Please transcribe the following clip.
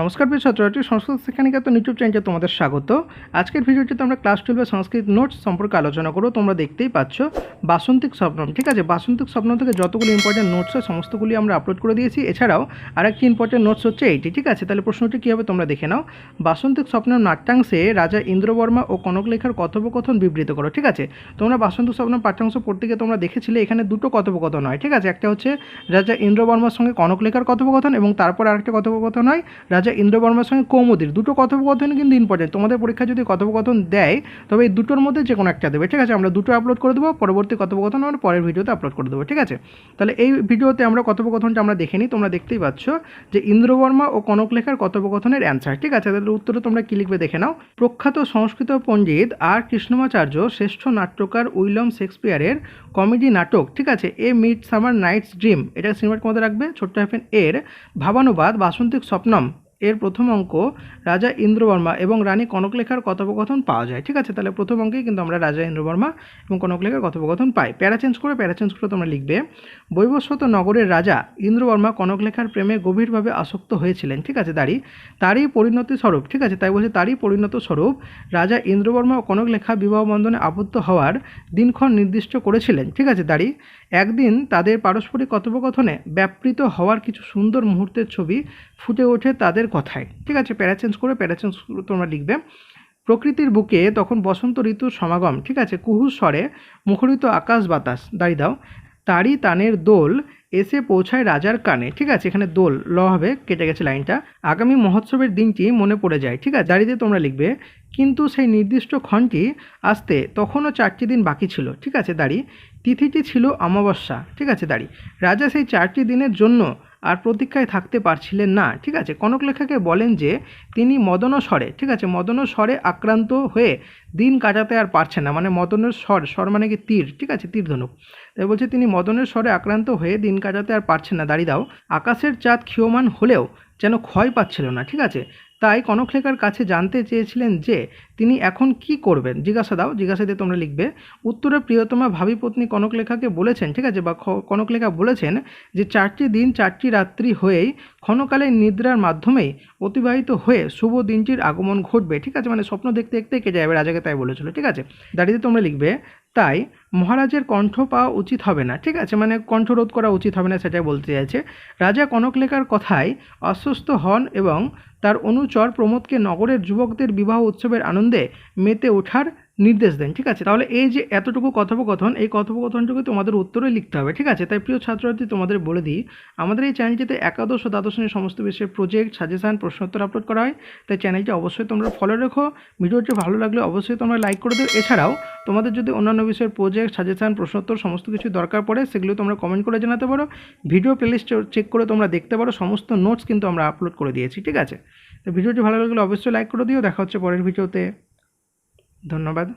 নমস্কার প্রিয় ছাত্রছাত্রী, সংস্কৃত শিক্ষানিকেতন ইউটিউব চ্যানেলে তোমাদের স্বাগত। আজকের ভিডিওটিতে আমরা ক্লাস টুয়েলভের সংস্কৃত নোটস সম্পর্কে আলোচনা করব। তোমরা দেখতেই পাচ্ছ বাসন্তিক স্বপ্নম, ঠিক আছে? বাসন্তিক স্বপ্নম থেকে যতগুলি ইম্পর্টেন্ট নোটস হয় সমস্তগুলি আমরা আপলোড করে দিয়েছি। এছাড়াও আরেকটি ইম্পর্টেন্ট নোটস হচ্ছে এইটি, ঠিক আছে? তাহলে প্রশ্নটি কী হবে তোমরা দেখে নাও। বাসন্তিক স্বপ্নের নাট্যাংশে রাজা ইন্দ্রবর্মা ও কনকলেখার কথোপকথন বিবৃত করো, ঠিক আছে? তোমরা বাসন্তিক স্বপ্ন পাঠ্যাংশ পড়তে গিয়ে তোমরা দেখেছিলে, এখানে দুটো কথোপকথন হয়, ঠিক আছে? একটা হচ্ছে রাজা ইন্দ্রবর্মার সঙ্গে কনকলেখার কথোপকথন এবং তারপর আরেকটা কথোপকথন হয় রাজা ইন্দ্রবর্মার সঙ্গে কৌমুদির দুটো কথোপকথন কিন্তু ইম্পর্টেন্ট তোমাদের পরীক্ষা যদি কথোপকথন দেয়, তবে এই দুটোর মধ্যে যে কোনো একটা দেবে, ঠিক আছে? আমরা দুটো আপলোড করে দেবো, পরবর্তী কথোপকথন আমরা পরের ভিডিওতে আপলোড করে দেবো, ঠিক আছে? তাহলে এই ভিডিওতে আমরা কথোপকথনটা আমরা দেখে নিই, তোমরা দেখতেই পাচ্ছ যে ইন্দ্রবর্মা ও কনকলেখার কথোপকথনের অ্যান্সার ঠিক আছে? তাহলে উত্তরে তোমরা কী লিখবে দেখে নাও। প্রখ্যাত সংস্কৃত পণ্ডিত আর কৃষ্ণমাচার্য শ্রেষ্ঠ নাট্যকার উইলিয়াম শেক্সপিয়ারের কমেডি নাটক, ঠিক আছে? A midsummer night's dream, এটা সিনেমার মধ্যে রাখবে, ছোট্ট হ্যাফেন এর, ভাবানুবাদ, বাসন্তিক স্বপ্নম। এর প্রথম অঙ্ক রাজা ইন্দ্রবর্মা এবং রানী কনকলেখার কথোপকথন পাওয়া যায়। ঠিক আছে? তাহলে প্রথম অঙ্কেই কিন্তু আমরা রাজা ইন্দ্রবর্মা এবং কনকলেখার কথোপকথন পাই। প্যারা চেঞ্জ করে, প্যারা চেঞ্জ করে তোমরা লিখবে, বৈবস্বত নগরের রাজা ইন্দ্রবর্মা কনকলেখার প্রেমে গভীরভাবে আসক্ত হয়েছিলেন। ঠিক আছে, দাঁড়ি? তারই পরিণতি স্বরূপ, ঠিক আছে? তাই বলছে, তারই পরিণত স্বরূপ রাজা ইন্দ্রবর্মা ও কনকলেখা বিবাহ বন্ধনে আবদ্ধ হওয়ার দিনক্ষণ নির্দিষ্ট করেছিলেন। ঠিক আছে, দাঁড়ি? একদিন তাদের পারস্পরিক কথোপকথনে ব্যাপৃত হওয়ার কিছু সুন্দর মুহূর্তের ছবি ফুটে ওঠে তাদের কথায়। ঠিক আছে, প্যারা চেঞ্জ করে, প্যারা চেঞ্জ করে, তোমরা লিখবে। প্রকৃতির বুকে তখন বসন্ত ঋতুর সমাগম, ঠিক আছে কুহু স্বরে মুখরিত আকাশ বাতাস, দাঁড়িয়ে দাও। তারই তানের দোল এসে পৌঁছায় রাজার কানে, ঠিক আছে, এখানে দোল, ল হবে, কেটে গেছে লাইনটা। আগামী মহোৎসবের দিনটি মনে পড়ে যায়, ঠিক আছে, দাঁড়িয়ে তোমরা লিখবে, কিন্তু সেই নির্দিষ্ট ক্ষণটি আসতে তখনও চারটি দিন বাকি ছিল। ঠিক আছে দাঁড়ি তিথিটি ছিল অমাবস্যা, ঠিক আছে দাঁড়ি রাজা সেই চারটি দিনের জন্য আর প্রতীক্ষায় থাকতে পারছিলেন না। ঠিক আছে? কনকলেখাকে বলেন যে, তিনি মদন স্বরে ঠিক আছে? মদন স্বরে আক্রান্ত হয়ে দিন কাটাতে আর পারছেন না। মানে মদনের স্বর স্বর মানে কি তীর? ঠিক আছে? তীর ধনুক তাই বলছে, তিনি মদনের স্বরে আক্রান্ত হয়ে দিন কাটাতে আর পারছেন না। দাঁড়িয়ে দাও। আকাশের চাঁদ ক্ষীয়মান হলেও যেন ক্ষয় পাচ্ছিল না। ঠিক আছে? তাই কনকলেখার কাছে জানতে চেয়েছিলেন যে, তিনি এখন কি করবেন? জিজ্ঞাসা দাও, জিজ্ঞাসা দিয়ে তোমরা লিখবে। উত্তরে প্রিয়তমা ভাবি পত্নী কনকলেখাকে বলেছেন, ঠিক আছে, বা কনকলেখা বলেছেন যে, চারটি দিন চারটি রাত্রি হয়েই ক্ষণকালে নিদ্রার মাধ্যমেই অতিবাহিত হয়ে শুভ দিনটির আগমন ঘটবে। ঠিক আছে মানে স্বপ্ন দেখতে দেখতে কেটে যাবে, রাজাকে তাই বলেছিল। ঠিক আছে, দাঁড়িয়ে তোমরা লিখবে তাই মহারাজের কণ্ঠ পাওয়া উচিত হবে না। ঠিক আছে মানে কণ্ঠরোধ করা উচিত হবে না সেটাই বলতে চাইছে। রাজা কনকলেখার কথায় অস্বস্ত হন এবং তার অনুচর প্রমোদকে নগরের যুবকদের বিবাহ উৎসবের আনন্দে মেতে ওঠার নির্দেশ দেন, ঠিক আছে? তাহলে এই যে এতটুকু কথোপকথন, এই কথোপকথনটুকু তোমাদের উত্তরে লিখতে হবে, ঠিক আছে? তাই প্রিয় ছাত্রছাত্রী, তোমাদের বলে দিই, আমাদের এই চ্যানেলটিতে একাদশ ও দ্বাদশ শ্রেণির সমস্ত বিষয়ে প্রজেক্ট সাজেশান প্রশ্নোত্তর আপলোড করা হয়। তাই চ্যানেলটি অবশ্যই তোমরা ফলো রেখো। ভিডিওটি ভালো লাগলে অবশ্যই তোমরা লাইক করে দিও। এছাড়াও, তোমাদের যদি অন্যান্য বিষয়ের প্রজেক্ট সাজেশান প্রশ্নোত্তর সমস্ত কিছু দরকার পড়ে, সেগুলো তোমরা কমেন্ট করে জানাতে পারো। ভিডিও প্লেলিস্ট চেক করে তোমরা দেখতে পারো। সমস্ত নোটস কিন্তু আমরা আপলোড করে দিয়েছি, ঠিক আছে? তো ভিডিওটি ভালো লাগলে অবশ্যই লাইক করে দিও। দেখা হচ্ছে পরের ভিডিওতে ধন্যবাদ।